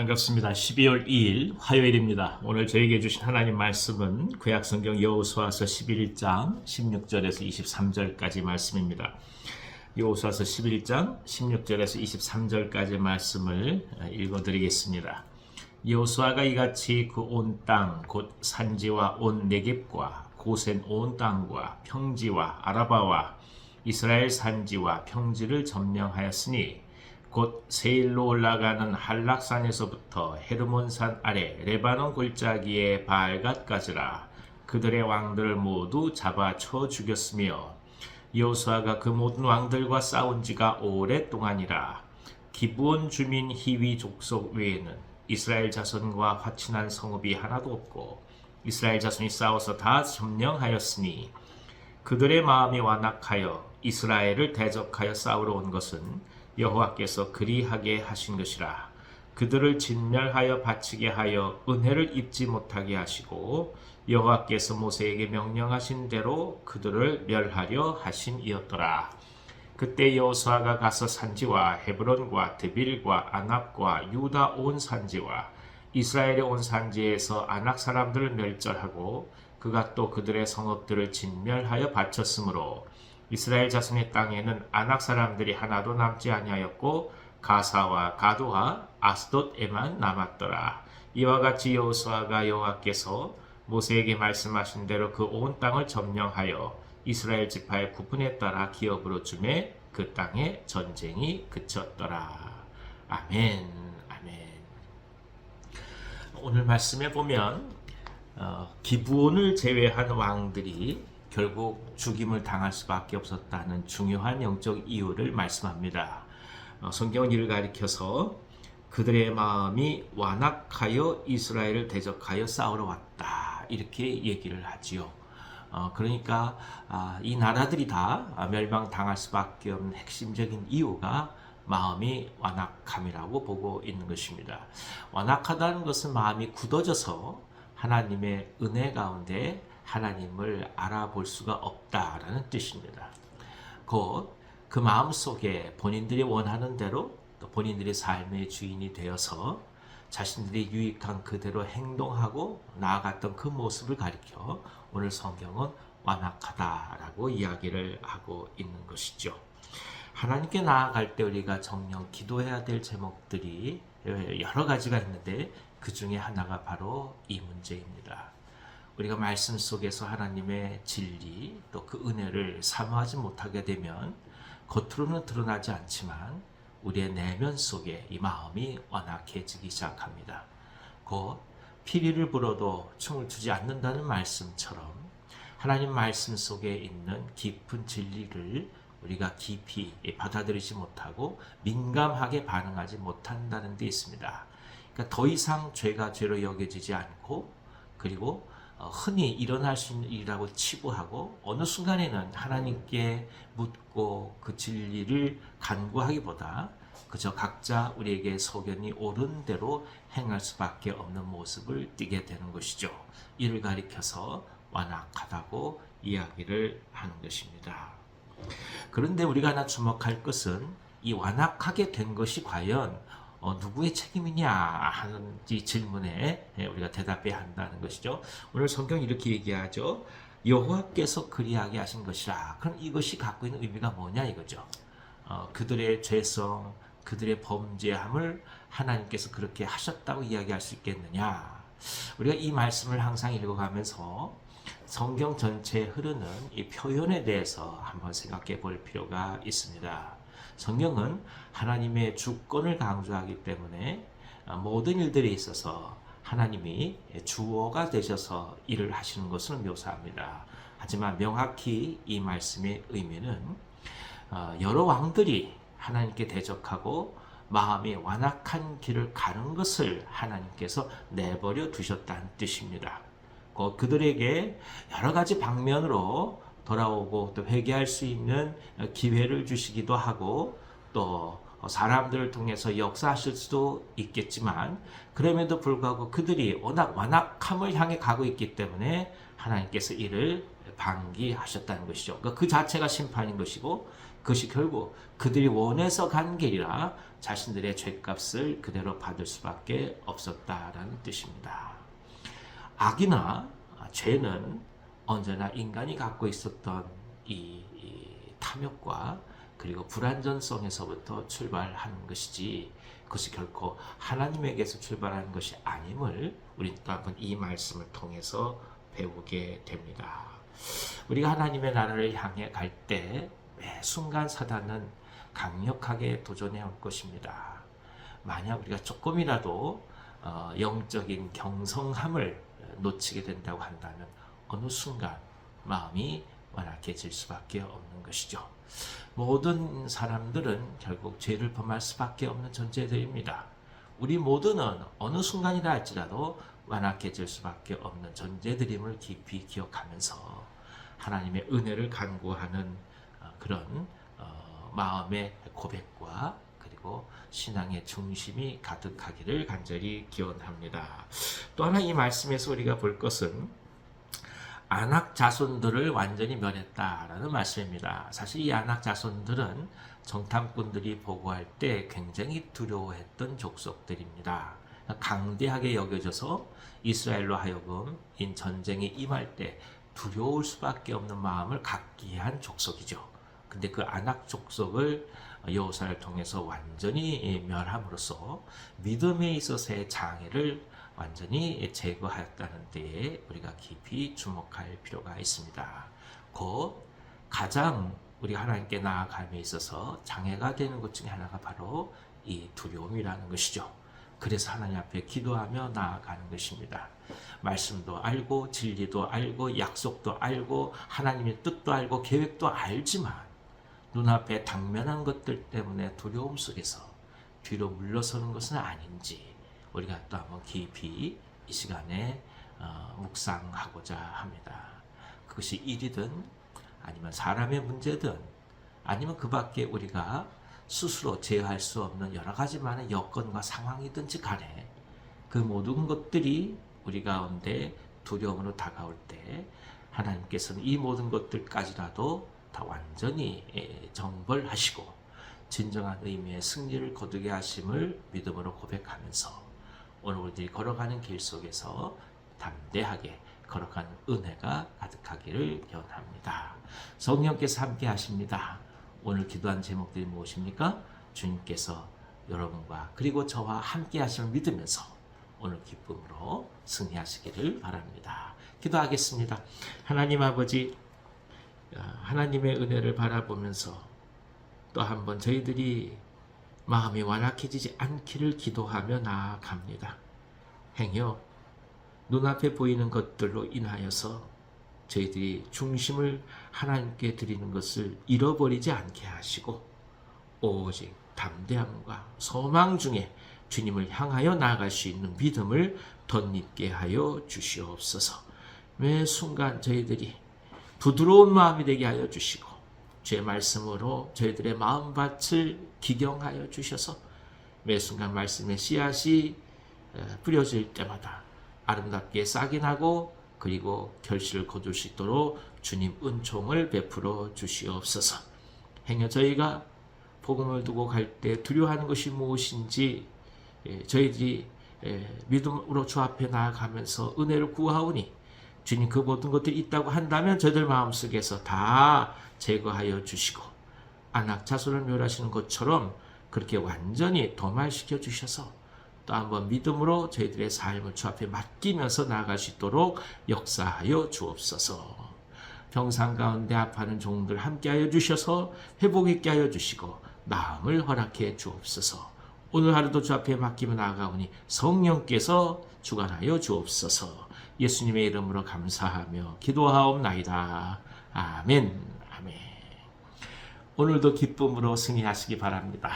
반갑습니다. 12월 2일 화요일입니다. 오늘 저에게 주신 하나님 말씀은 구약성경 여호수아서 11장 16절에서 23절까지 말씀입니다. 여호수아서 11장 16절에서 23절까지 말씀을 읽어드리겠습니다. 여호수아가 이같이 그 온 땅 곧 산지와 온 네겝과 고센 온 땅과 평지와 아라바와 이스라엘 산지와 평지를 점령하였으니 곧 세일로 올라가는 한락산에서부터 헤르몬산 아래 레바논 골짜기의 바알갓까지라 그들의 왕들을 모두 잡아 쳐 죽였으며 여호수아가 그 모든 왕들과 싸운 지가 오랫동안이라 기브온 주민 히위 족속 외에는 이스라엘 자손과 화친한 성읍이 하나도 없고 이스라엘 자손이 싸워서 다 점령하였으니 그들의 마음이 완악하여 이스라엘을 대적하여 싸우러 온 것은 여호와께서 그리하게 하신 것이라. 그들을 진멸하여 바치게 하여 은혜를 입지 못하게 하시고 여호와께서 모세에게 명령하신 대로 그들을 멸하려 하심이었더라. 그때 여호수아가 가서 산지와 헤브론과 드빌과 아납과 유다 온 산지와 이스라엘의 온 산지에서 아낙 사람들을 멸절하고 그가 또 그들의 성읍들을 진멸하여 바쳤으므로 이스라엘 자손의 땅에는 아낙 사람들이 하나도 남지 아니하였고 가사와 가도와 아스돗에만 남았더라. 이와 같이 여호수아가 여호와께서 모세에게 말씀하신 대로 그 온 땅을 점령하여 이스라엘 지파의 구분에 따라 기업으로 주매 그 땅에 전쟁이 그쳤더라. 아멘. 오늘 말씀에 보면 어, 기부온을 제외한 왕들이 결국 죽임을 당할 수밖에 없었다는 중요한 영적 이유를 말씀합니다. 어, 성경은 이를 가리켜서 그들의 마음이 완악하여 이스라엘을 대적하여 싸우러 왔다 이렇게 얘기를 하지요. 어, 그러니까 아, 이 나라들이 다 멸망당할 수밖에 없는 핵심적인 이유가 마음이 완악함이라고 보고 있는 것입니다. 완악하다는 것은 마음이 굳어져서 하나님의 은혜 가운데 하나님을 알아볼 수가 없다라는 뜻입니다. 곧 그 마음 속에 본인들이 원하는 대로 또 본인들의 삶의 주인이 되어서 자신들이 유익한 그대로 행동하고 나아갔던 그 모습을 가리켜 오늘 성경은 완악하다라고 이야기를 하고 있는 것이죠. 하나님께 나아갈 때 우리가 정령 기도해야 될 제목들이 여러 가지가 있는데 그 중에 하나가 바로 이 문제입니다. 우리가 말씀 속에서 하나님의 진리 또 그 은혜를 사모하지 못하게 되면 겉으로는 드러나지 않지만 우리의 내면 속에 이 마음이 완악해지기 시작합니다. 곧 피리를 불어도 춤을 추지 않는다는 말씀처럼 하나님 말씀 속에 있는 깊은 진리를 우리가 깊이 받아들이지 못하고 민감하게 반응하지 못한다는 데 있습니다. 그러니까 더 이상 죄가 죄로 여겨지지 않고 그리고 어, 흔히 일어날 수 있는 일이라고 치부하고 어느 순간에는 하나님께 묻고 그 진리를 간구하기보다 그저 각자 우리에게 소견이 옳은 대로 행할 수밖에 없는 모습을 띠게 되는 것이죠. 이를 가리켜서 완악하다고 이야기를 하는 것입니다. 그런데 우리가 하나 주목할 것은 이 완악하게 된 것이 과연 어, 누구의 책임이냐 하는 이 질문에 예, 우리가 대답해야 한다는 것이죠. 오늘 성경 이렇게 얘기하죠. 여호와께서 그리하게 하신 것이라. 그럼 이것이 갖고 있는 의미가 뭐냐 이거죠. 어, 그들의 죄성, 그들의 범죄함을 하나님께서 그렇게 하셨다고 이야기할 수 있겠느냐. 우리가 이 말씀을 항상 읽어가면서 성경 전체에 흐르는 이 표현에 대해서 한번 생각해 볼 필요가 있습니다. 성경은 하나님의 주권을 강조하기 때문에 모든 일들에 있어서 하나님이 주어가 되셔서 일을 하시는 것을 묘사합니다. 하지만 명확히 이 말씀의 의미는 어, 여러 왕들이 하나님께 대적하고 마음이 완악한 길을 가는 것을 하나님께서 내버려 두셨다는 뜻입니다. 그들에게 여러 가지 방면으로 돌아오고 또 회개할 수 있는 기회를 주시기도 하고 또 사람들을 통해서 역사하실 수도 있겠지만 그럼에도 불구하고 그들이 워낙 완악함을 향해 가고 있기 때문에 하나님께서 이를 방기하셨다는 것이죠. 그러니까 그 자체가 심판인 것이고 그것이 결국 그들이 원해서 간 길이라 자신들의 죄값을 그대로 받을 수밖에 없었다라는 뜻입니다. 악이나 죄는 언제나 인간이 갖고 있었던 이, 이 탐욕과 그리고 불안전성에서부터 출발하는 것이지 그것이 결코 하나님에게서 출발하는 것이 아님을 우리 또 한번 이 말씀을 통해서 배우게 됩니다. 우리가 하나님의 나라를 향해 갈때매 순간 사단은 강력하게 도전해 올 것입니다. 만약 우리가 조금이라도 어, 영적인 경성함을 놓치게 된다고 한다면 어느 순간 마음이 완악해질 수밖에 없는 것이죠. 모든 사람들은 결국 죄를 범할 수밖에 없는 존재들입니다. 우리 모두는 어느 순간이라 할지라도 완악해질 수밖에 없는 존재들임을 깊이 기억하면서 하나님의 은혜를 간구하는 어, 그런 어, 마음의 고백과 그리고 신앙의 중심이 가득하기를 간절히 기원합니다. 또 하나 이 말씀에서 우리가 볼 것은 안악 자손들을 완전히 멸했다라는 말씀입니다. 사실 이 안악 자손들은 정탐꾼들이 보고할 때 굉장히 두려워했던 족속들입니다. 강대하게 여겨져서 이스라엘로 하여금 인 전쟁에 임할 때 두려울 수밖에 없는 마음을 갖게 한 족속이죠. 근데 그 안악 족속을 여호사를 통해서 완전히 멸함으로써 믿음에 있어서의 장애를 완전히 제거하였다는 데에 우리가 깊이 주목할 필요가 있습니다. 곧 가장 우리가 하나님께 나아감에 있어서 장애가 되는 것 중에 하나가 바로 이 두려움이라는 것이죠. 그래서 하나님 앞에 기도하며 나아가는 것입니다. 말씀도 알고 진리도 알고 약속도 알고 하나님의 뜻도 알고 계획도 알지만 눈앞에 당면한 것들 때문에 두려움 속에서 뒤로 물러서는 것은 아닌지 우리가 또 한번 깊이 이 시간에 어, 묵상하고자 합니다. 그것이 일이든 아니면 사람의 문제든 아니면 그 밖에 우리가 스스로 제어할 수 없는 여러 가지 많은 여건과 상황이든지 간에 그 모든 것들이 우리 가운데 두려움으로 다가올 때 하나님께서는 이 모든 것들까지라도 다 완전히 예, 정벌하시고 진정한 의미의 승리를 거두게 하심을 믿음으로 고백하면서 오늘 우리들이 걸어가는 길 속에서 담대하게 걸어가는 은혜가 가득하기를 기원합니다. 성령께서 함께 하십니다. 오늘 기도한 제목들이 무엇입니까? 주님께서 여러분과 그리고 저와 함께 하심을 믿으면서 오늘 기쁨으로 승리하시기를 바랍니다. 기도하겠습니다. 하나님 아버지, 하나님의 은혜를 바라보면서 또 한번 저희들이 마음이 완악해지지 않기를 기도하며 나아갑니다. 행여 눈앞에 보이는 것들로 인하여서 저희들이 중심을 하나님께 드리는 것을 잃어버리지 않게 하시고 오직 담대함과 소망 중에 주님을 향하여 나아갈 수 있는 믿음을 덧입게 하여 주시옵소서. 매 순간 저희들이 부드러운 마음이 되게 하여 주시고 주의 말씀으로 저희들의 마음밭을 기경하여 주셔서 매 순간 말씀의 씨앗이 뿌려질 때마다 아름답게 싹이 나고 그리고 결실을 거둘 수 있도록 주님 은총을 베풀어 주시옵소서. 행여 저희가 복음을 두고 갈 때 두려워하는 것이 무엇인지 예, 저희들이 예, 믿음으로 주 앞에 나아가면서 은혜를 구하오니 주님 그 모든 것들이 있다고 한다면 저들 마음속에서 다 제거하여 주시고 안악 자손을 멸하시는 것처럼 그렇게 완전히 도말시켜 주셔서 또 한번 믿음으로 저희들의 삶을 주 앞에 맡기면서 나아갈 수 있도록 역사하여 주옵소서. 병상 가운데 아파하는 종들 함께하여 주셔서 회복 있게 하여 주시고 마음을 허락해 주옵소서. 오늘 하루도 주 앞에 맡기며 나아가오니 성령께서 주관하여 주옵소서. 예수님의 이름으로 감사하며 기도하옵나이다. 아멘. 아멘. 오늘도 기쁨으로 승리하시기 바랍니다.